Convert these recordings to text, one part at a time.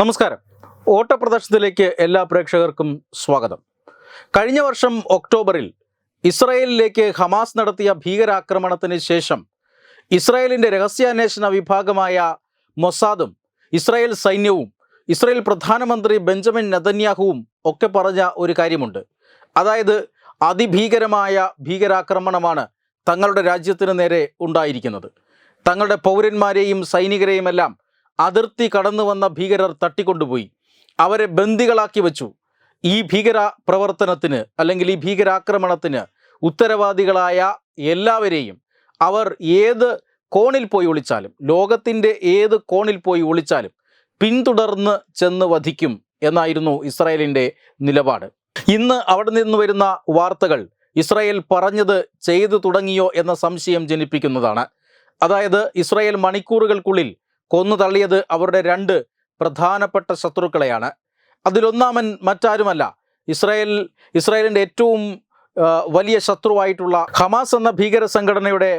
നമസ്കാരം. ഓട്ടപ്രദർശനത്തിലേക്ക് എല്ലാ പ്രേക്ഷകർക്കും സ്വാഗതം. കഴിഞ്ഞ വർഷം ഒക്ടോബറിൽ ഇസ്രായേലിലേക്ക് ഹമാസ് നടത്തിയ ഭീകരാക്രമണത്തിന് ശേഷം ഇസ്രായേലിന്റെ രഹസ്യാന്വേഷണ വിഭാഗമായ മൊസാദും ഇസ്രായേൽ സൈന്യവും ഇസ്രായേൽ പ്രധാനമന്ത്രി ബെഞ്ചമിൻ നെതന്യാഹുവും ഒക്കെ പറഞ്ഞ ഒരു കാര്യമുണ്ട്. അതായത് അതിഭീകരമായ ഭീകരാക്രമണമാണ് തങ്ങളുടെ രാജ്യത്തിന് നേരെ ഉണ്ടായിരിക്കുന്നത്. തങ്ങളുടെ പൗരന്മാരെയും സൈനികരെയുമെല്ലാം അതിർത്തി കടന്നു വന്ന ഭീകരർ തട്ടിക്കൊണ്ടുപോയി. അവരെ ബന്ദികളാക്കി വെച്ചു. ഈ ഭീകര പ്രവർത്തനത്തിന് അല്ലെങ്കിൽ ഈ ഭീകരാക്രമണത്തിന് ഉത്തരവാദികളായ എല്ലാവരെയും അവർ ഏത് കോണിൽ പോയി ഒളിച്ചാലും ലോകത്തിന്റെ ഏത് കോണിൽ പോയി ഒളിച്ചാലും പിന്തുടർന്ന് ചെന്ന് വധിക്കും എന്നായിരുന്നു ഇസ്രായേലിന്റെ നിലപാട്. ഇന്ന് അവിടെ നിന്ന് വരുന്ന വാർത്തകൾ ഇസ്രായേൽ പറഞ്ഞത് ചെയ്തു തുടങ്ങിയോ എന്ന സംശയം ജനിപ്പിക്കുന്നതാണ്. അതായത് ഇസ്രായേൽ മണിക്കൂറുകൾക്കുള്ളിൽ കൊന്നു തള്ളിയത് അവരുടെ രണ്ട് പ്രധാനപ്പെട്ട ശത്രുക്കളെയാണ്. അതിലൊന്നാമൻ മറ്റാരുമല്ല ഇസ്രായേൽ ഇസ്രായേലിന്റെ ഏറ്റവും വലിയ ശത്രുവായിട്ടുള്ള ഹമാസ് എന്ന ഭീകര സംഘടനയുടെ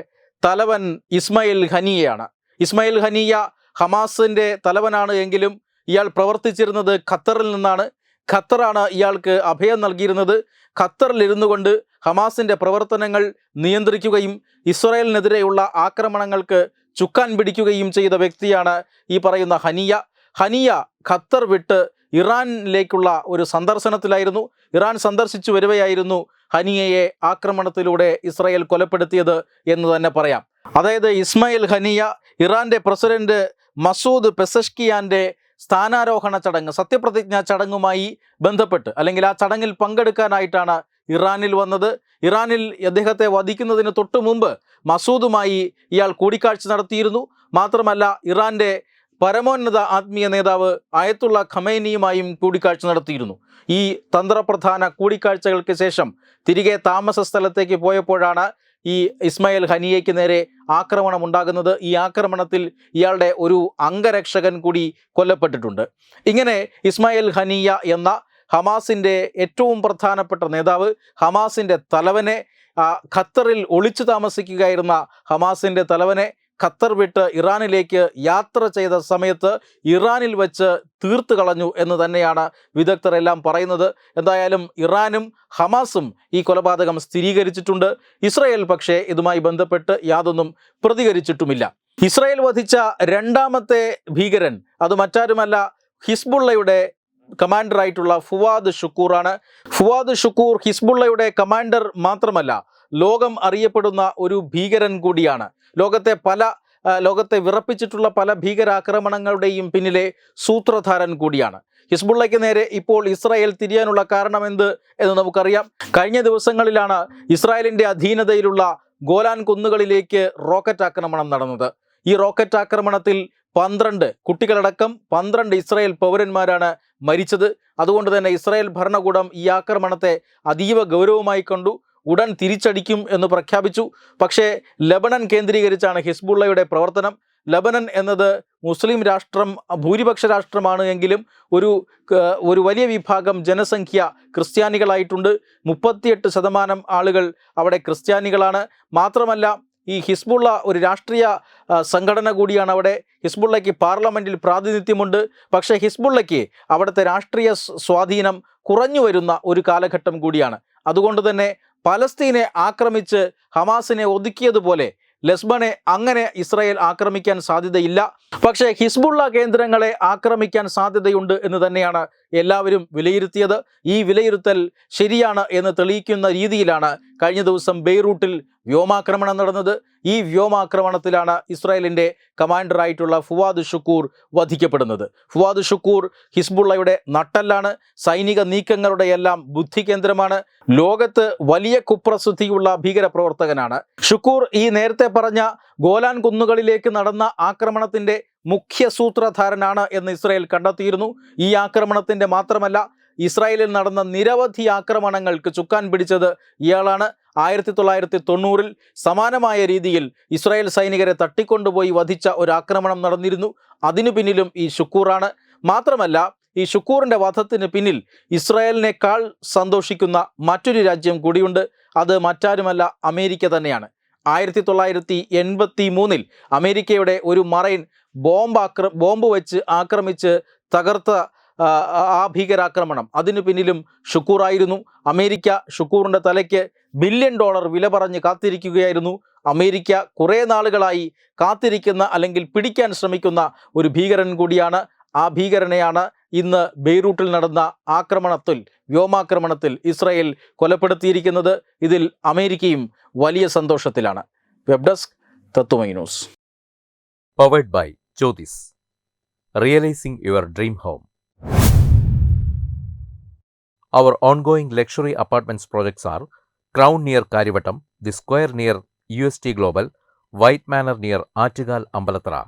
തലവൻ ഇസ്മയിൽ ഹനിയയാണ്. ഇസ്മയിൽ ഹനിയ ഹമാസിന്റെ തലവനാണ് എങ്കിലും ഇയാൾ പ്രവർത്തിച്ചിരുന്നത് ഖത്തറിൽ നിന്നാണ്. ഖത്തറാണ് ഇയാൾക്ക് അഭയം നൽകിയിരുന്നത്. ഖത്തറിലിരുന്നു കൊണ്ട് ഹമാസിന്റെ പ്രവർത്തനങ്ങൾ നിയന്ത്രിക്കുകയും ഇസ്രായേലിനെതിരെയുള്ള ആക്രമണങ്ങൾക്ക് ചുക്കാൻ പിടിക്കുകയും ചെയ്ത വ്യക്തിയാണ് ഈ പറയുന്ന ഹനിയ. ഹനിയ ഖത്തർ വിട്ട് ഇറാനിലേക്കുള്ള ഒരു സന്ദർശനത്തിലായിരുന്നു. ഇറാൻ സന്ദർശിച്ചു വരികയായിരുന്നു ഹനിയയെ ആക്രമണത്തിലൂടെ ഇസ്രായേൽ കൊലപ്പെടുത്തിയത് എന്ന് തന്നെ പറയാം. അതായത് ഇസ്മായിൽ ഹനിയ ഇറാന്റെ പ്രസിഡന്റ് മസൂദ് പെസഷ്കിയാന്റെ സ്ഥാനാരോഹണ ചടങ്ങ് സത്യപ്രതിജ്ഞാ ചടങ്ങുമായി ബന്ധപ്പെട്ട് അല്ലെങ്കിൽ ആ ചടങ്ങിൽ പങ്കെടുക്കാനായിട്ടാണ് ഇറാനിൽ വന്നത്. ഇറാനിൽ അദ്ദേഹത്തെ വധിക്കുന്നതിന് തൊട്ടു മുമ്പ് മസൂദുമായി ഇയാൾ കൂടിക്കാഴ്ച നടത്തിയിരുന്നു. മാത്രമല്ല ഇറാന്റെ പരമോന്നത ആത്മീയ നേതാവ് ആയത്തുള്ള ഖമൈനിയുമായും കൂടിക്കാഴ്ച നടത്തിയിരുന്നു. ഈ തന്ത്രപ്രധാന കൂടിക്കാഴ്ചകൾക്ക് ശേഷം തിരികെ താമസ സ്ഥലത്തേക്ക് പോയപ്പോഴാണ് ഈ ഇസ്മായിൽ ഹനിയയ്ക്ക് നേരെ ആക്രമണം ഉണ്ടാകുന്നത് ഈ ആക്രമണത്തിൽ ഇയാളുടെ ഒരു അംഗരക്ഷകൻ കൂടി കൊല്ലപ്പെട്ടിട്ടുണ്ട്. ഇങ്ങനെ ഇസ്മായിൽ ഹനിയ എന്ന ഹമാസിന്റെ ഏറ്റവും പ്രധാനപ്പെട്ട നേതാവ് ഹമാസിന്റെ തലവനെ ഖത്തറിൽ ഒളിച്ചു താമസിക്കുകയായിരുന്ന ഹമാസിന്റെ തലവനെ ഖത്തർ വിട്ട് ഇറാനിലേക്ക് യാത്ര ചെയ്ത സമയത്ത് ഇറാനിൽ വെച്ച് തീർത്തു കളഞ്ഞു എന്ന് തന്നെയാണ് വിദഗ്ധരെല്ലാം പറയുന്നത്. എന്തായാലും ഇറാനും ഹമാസും ഈ കൊലപാതകം സ്ഥിരീകരിച്ചിട്ടുണ്ട്. ഇസ്രയേൽ പക്ഷേ ഇതുമായി ബന്ധപ്പെട്ട് യാതൊന്നും പ്രതികരിച്ചിട്ടുമില്ല. ഇസ്രയേൽ വധിച്ച രണ്ടാമത്തെ ഭീകരൻ അത് മറ്റാരുമല്ല ഹിസ്ബുള്ളയുടെ കമാൻഡറായിട്ടുള്ള ഫുവാദ് ഷുക്കൂറാണ്. ഫുവാദ് ഷുക്കൂർ ഹിസ്ബുള്ളയുടെ കമാൻഡർ മാത്രമല്ല ലോകം അറിയപ്പെടുന്ന ഒരു ഭീകരൻ കൂടിയാണ്. ലോകത്തെ പല ലോകത്തെ വിറപ്പിച്ചിട്ടുള്ള പല ഭീകരാക്രമണങ്ങളുടെയും പിന്നിലെ സൂത്രധാരൻ കൂടിയാണ്. ഹിസ്ബുള്ളയ്ക്ക് നേരെ ഇപ്പോൾ ഇസ്രായേൽ തിരിയാനുള്ള കാരണം എന്ത് എന്ന് നമുക്കറിയാം. കഴിഞ്ഞ ദിവസങ്ങളിലാണ് ഇസ്രായേലിന്റെ അധീനതയിലുള്ള ഗോലാൻ കുന്നുകളിലേക്ക് റോക്കറ്റ് ആക്രമണം നടന്നത്. ഈ റോക്കറ്റ് ആക്രമണത്തിൽ പന്ത്രണ്ട് കുട്ടികളടക്കം പന്ത്രണ്ട് ഇസ്രായേൽ പൗരന്മാരാണ് മരിച്ചത്. അതുകൊണ്ട് തന്നെ ഇസ്രായേൽ ഭരണകൂടം ഈ ആക്രമണത്തെ അതീവ ഗൗരവമായി കണ്ടു. ഉടൻ തിരിച്ചടിക്കും എന്ന് പ്രഖ്യാപിച്ചു. പക്ഷേ ലബനൻ കേന്ദ്രീകരിച്ചാണ് ഹിസ്ബുള്ളയുടെ പ്രവർത്തനം. ലബനൻ എന്നത് മുസ്ലിം രാഷ്ട്രം ഭൂരിപക്ഷ രാഷ്ട്രമാണ് എങ്കിലും ഒരു ഒരു വലിയ വിഭാഗം ജനസംഖ്യ ക്രിസ്ത്യാനികളായിട്ടുണ്ട്. മുപ്പത്തിയെട്ട് ശതമാനം ആളുകൾ അവിടെ ക്രിസ്ത്യാനികളാണ്. മാത്രമല്ല ഈ ഹിസ്ബുള്ള ഒരു രാഷ്ട്രീയ സംഘടന കൂടിയാണ് അവിടെ. ഹിസ്ബുള്ളയ്ക്ക് പാർലമെന്റിൽ പ്രാതിനിധ്യമുണ്ട്. പക്ഷേ ഹിസ്ബുള്ളയ്ക്ക് അവിടുത്തെ രാഷ്ട്രീയ സ്വാധീനം കുറഞ്ഞു വരുന്ന ഒരു കാലഘട്ടം കൂടിയാണ്. അതുകൊണ്ട് തന്നെ പലസ്തീനെ ആക്രമിച്ച് ഹമാസിനെ ഒതുക്കിയതുപോലെ ലെസ്ബനെ അങ്ങനെ ഇസ്രായേൽ ആക്രമിക്കാൻ സാധ്യതയില്ല. പക്ഷേ ഹിസ്ബുള്ള കേന്ദ്രങ്ങളെ ആക്രമിക്കാൻ സാധ്യതയുണ്ട് എന്ന് തന്നെയാണ് എല്ലാവരും വിലയിരുത്തിയത് ഈ വിലയിരുത്തൽ ശരിയാണ് എന്ന് തെളിയിക്കുന്ന രീതിയിലാണ് കഴിഞ്ഞ ദിവസം ബെയ്റൂട്ടിൽ വ്യോമാക്രമണം നടന്നത്. ഈ വ്യോമാക്രമണത്തിലാണ് ഇസ്രായേലിന്റെ കമാൻഡറായിട്ടുള്ള ഫുവാദ് ഷുക്കൂർ വധിക്കപ്പെടുന്നത്. ഫുവാദ് ഷുക്കൂർ ഹിസ്ബുള്ളയുടെ നട്ടല്ലാണ്. സൈനിക നീക്കങ്ങളുടെ എല്ലാം ബുദ്ധി കേന്ദ്രമാണ് ലോകത്ത് വലിയ കുപ്രസിദ്ധിയുള്ള ഭീകരപ്രവർത്തകനാണ്. ഷുക്കൂർ ഈ നേരത്തെ പറഞ്ഞ ഗോലാൻ കുന്നുകളിലേക്ക് നടന്ന ആക്രമണത്തിന്റെ മുഖ്യ സൂത്രധാരനാണ് എന്ന് ഇസ്രായേൽ കണ്ടെത്തിയിരുന്നു. ഈ ആക്രമണത്തിന്റെ മാത്രമല്ല ഇസ്രായേലിൽ നടന്ന നിരവധി ആക്രമണങ്ങൾക്ക് ചുക്കാൻ പിടിച്ചത് ഇയാളാണ്. ആയിരത്തി തൊള്ളായിരത്തി തൊണ്ണൂറിൽ സമാനമായ രീതിയിൽ ഇസ്രായേൽ സൈനികരെ തട്ടിക്കൊണ്ടുപോയി വധിച്ച ഒരു ആക്രമണം നടന്നിരുന്നു. അതിനു പിന്നിലും ഈ ഷുക്കൂറാണ് മാത്രമല്ല ഈ ഷുക്കൂറിന്റെ വധത്തിന് പിന്നിൽ ഇസ്രായേലിനേക്കാൾ സന്തോഷിക്കുന്ന മറ്റൊരു രാജ്യം കൂടിയുണ്ട്. അത് മറ്റാരുമല്ല അമേരിക്ക തന്നെയാണ്. ആയിരത്തി തൊള്ളായിരത്തി എൺപത്തി മൂന്നിൽ അമേരിക്കയുടെ ഒരു മറൈൻ ബോംബ് ആക്ര ബോംബ് വെച്ച് ആക്രമിച്ച് തകർത്ത ആ, ഭീകരാക്രമണം. അതിനു പിന്നിലും ഷുക്കൂറായിരുന്നു അമേരിക്ക ഷുക്കൂറിന്റെ തലയ്ക്ക് ബില്യൺ ഡോളർ വില പറഞ്ഞ് കാത്തിരിക്കുകയായിരുന്നു. അമേരിക്ക കുറേ നാളുകളായി കാത്തിരിക്കുന്ന അല്ലെങ്കിൽ പിടിക്കാൻ ശ്രമിക്കുന്ന ഒരു ഭീകരൻ കൂടിയാണ്. ആ ഭീകരനെയാണ് ഇന്ന് ബെയ്റൂട്ടിൽ നടന്ന ആക്രമണത്തിൽ വ്യോമാക്രമണത്തിൽ ഇസ്രായേൽ കൊലപ്പെടുത്തിയിരിക്കുന്നത് ഇതിൽ അമേരിക്കയും വലിയ സന്തോഷത്തിലാണ് web desk Tatwamayi news powered by Jyotis. Realizing your dream home. Our ongoing luxury apartments projects are Crown near Karivattam, The Square near UST Global, White Manor near Achigal Ambalatra,